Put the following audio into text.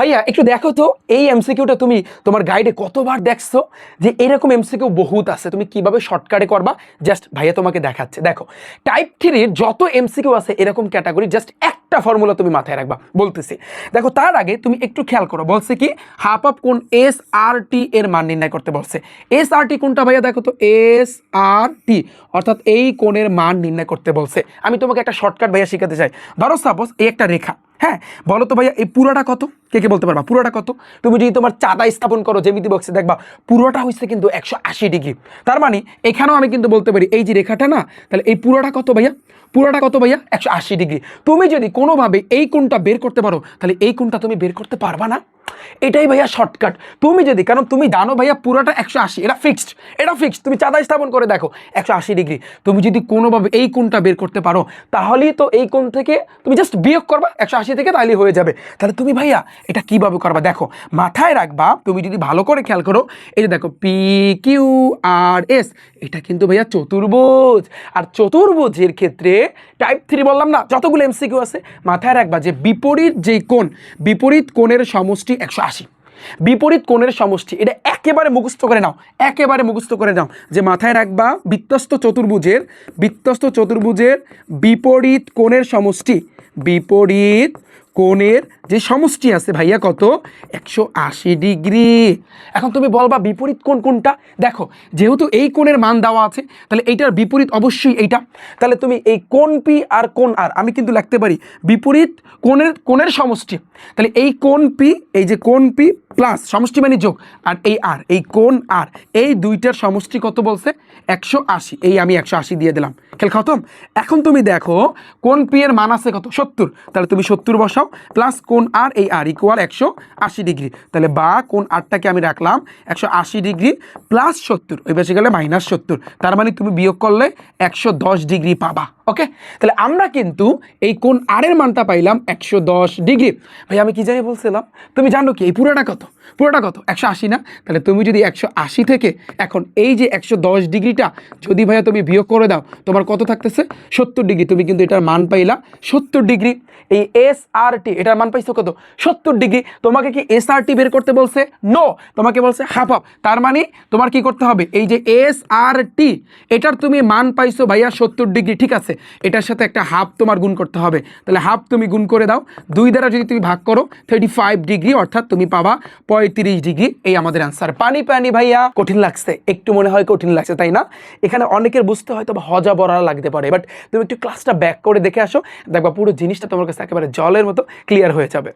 ভাইয়া, একটু দেখো তো, এই এমসিকিউটা তুমি তোমার গাইডে কতবার দেখছ যে এরকম এমসিকিউ বহুত আছে, তুমি কীভাবে শর্টকাটে করবা? জাস্ট ভাইয়া তোমাকে দেখাচ্ছে। দেখো টাইপ থ্রির যত এমসিকিউ আছে এরকম ক্যাটাগরি জাস্ট একটা ফর্মুলা তুমি মাথায় রাখবা, বলতেছি। দেখো, তার আগে তুমি একটু খেয়াল করো, বলছে কি হাফ অফ কোন এস আর টি এর মান নির্ণয় করতে বলছে। এস আর টি কোনটা ভাইয়া, দেখো তো এস আর টি অর্থাৎ এই কোণের মান নির্ণয় করতে বলছে। আমি তোমাকে একটা শর্টকাট ভাইয়া শিখাতে চাই। ধরো সাপোজ এই একটা রেখা হ্যাঁ বলো তো ভাইয়া, এই পুরাটা কত? কে কে বলতে পারবা? পুরোটা কত? তুমি যদি তোমার চাঁদা স্থাপন করো জেমিতি বক্সে দেখবা, পুরোটা হচ্ছে কিন্তু একশো আশি ডিগ্রি তার মানে এখানেও আমি কিন্তু বলতে পারি, এই যে রেখাটা না, তাহলে এই পুরোটা কত ভাইয়া? পুরোটা কত ভাইয়া? একশো আশি ডিগ্রি তুমি যদি কোনোভাবে এই কোণটা বের করতে পারো, তাহলে এই কোণটা তুমি বের করতে পারবা না। এটাই ভাইয়া শর্টকাট তুমি যদি, কারণ তুমি জানো ভাইয়া, পুরোটা একশো আশি, এটা ফিক্সড এটা ফিক্সড তুমি চাঁদা স্থাপন করে দেখো, একশো আশি ডিগ্রি তুমি যদি কোনোভাবে এই কোণটা বের করতে পারো, তাহলেই তো এই কোণ থেকে তুমি জাস্ট বিয়োগ করবা, একশো আশি থেকে তাহলেই হয়ে যাবে। তাহলে তুমি ভাইয়া এটা কীভাবে করবা? দেখো, মাথায় রাখবা, তুমি যদি ভালো করে খেয়াল করো, এই যে দেখো পি কিউ আর এস এটা কিন্তু ভাইয়া চতুর্ভুজ। আর চতুর্ভুজের ক্ষেত্রে টাইপ থ্রি বললাম না, যতগুলো এমসিকিউ আছে, মাথায় রাখবা যে বিপরীত যে কোণ, বিপরীত কোণের সমষ্টি একশো আশি। বিপরীত কোণের সমষ্টি, এটা একেবারে মুখস্থ করে নাও, একেবারে মুখস্থ করে নাও যে মাথায় রাখবা বৃত্তস্ত চতুর্ভুজের বৃত্তস্ত চতুর্ভুজের বিপরীত কোণের সমষ্টি, বিপরীত কোণের যে সমষ্টি আছে ভাইয়া কত? একশো আশি ডিগ্রি। এখন তুমি বলবা বিপরীত কোণ কোনটা দেখো, যেহেতু এই কোণের মান দেওয়া আছে, তাহলে এইটার বিপরীত অবশ্যই এইটা। তাহলে তুমি এই কোণ পি আর কোণ আর, আমি কিন্তু লিখতে পারি বিপরীত কোণের কোণের সমষ্টি। তাহলে এই কোণ পি, এই যে কোণ পি প্লাস সমষ্টি মানে যোগ, আর এই আর, এই কোন আর, এই দুইটার সমষ্টি কত বলছে? একশো আশি, এই আমি একশো আশি দিয়ে দিলাম। খেল খতম? এখন তুমি দেখো কোন পি এর মান আছে কত? সত্তর। তাহলে তুমি সত্তর বসাও প্লাস কোন আর এই আর ইকুয়াল একশো আশি ডিগ্রি তাহলে বা কোন আরটাকে আমি রাখলাম, একশো আশি ডিগ্রি প্লাস সত্তর ওই বেশি গেলে মাইনাস সত্তর। তার মানে তুমি বিয়োগ করলে একশো দশ ডিগ্রি পাবা। ওকে তাহলে আমরা কিন্তু এই কোন আরের মানটা পাইলাম একশো দশ ডিগ্রি। ভাই, আমি কি জানি বলছিলাম? তুমি জানো কি? এই পুরোটা কত? পুরোটা কত? একশো আশি না? তাহলে তুমি যদি একশো আশি থেকে এখন এই যে একশো দশ ডিগ্রিটা যদি ভাইয়া তুমি বিয়োগ করে দাও, তোমার কত থাকতেছে? সত্তর ডিগ্রি। তুমি কিন্তু এটার মান পাইলা সত্তর ডিগ্রি। এই এস আর টি এটার মান পাইছো কত? সত্তর ডিগ্রি। তোমাকে কি এস আর টি বের করতে বলছে? নো তোমাকে বলছে হাফ হাফ তার মানে তোমার কি করতে হবে? এই যে এস আর টি এটার তুমি মান পাইছো ভাইয়া সত্তর ডিগ্রি। ঠিক আছে? এটার সাথে একটা হাফ তোমার গুণ করতে হবে। তাহলে হাফ তুমি গুণ করে দাও। দুই দ্বারা যদি তুমি ভাগ করো থার্টি ফাইভ ডিগ্রি অর্থাৎ তুমি পাবা পঁয়ত্রিশ ডিগ্রি এই আমাদের অ্যান্সার পানি পানি ভাইয়া, কঠিন লাগছে। একটু মনে হয় কঠিন লাগছে, তাই না? এখানে অনেকের বুঝতে হয়তো হজা বড়া লাগতে পারে বাট তুমি একটু ক্লাসটা ব্যাক করে দেখে আসো। দেখবা পুরো জিনিসটা তোমার কাছে একেবারে জলের মতো ক্লিয়ার হয়ে যাবে।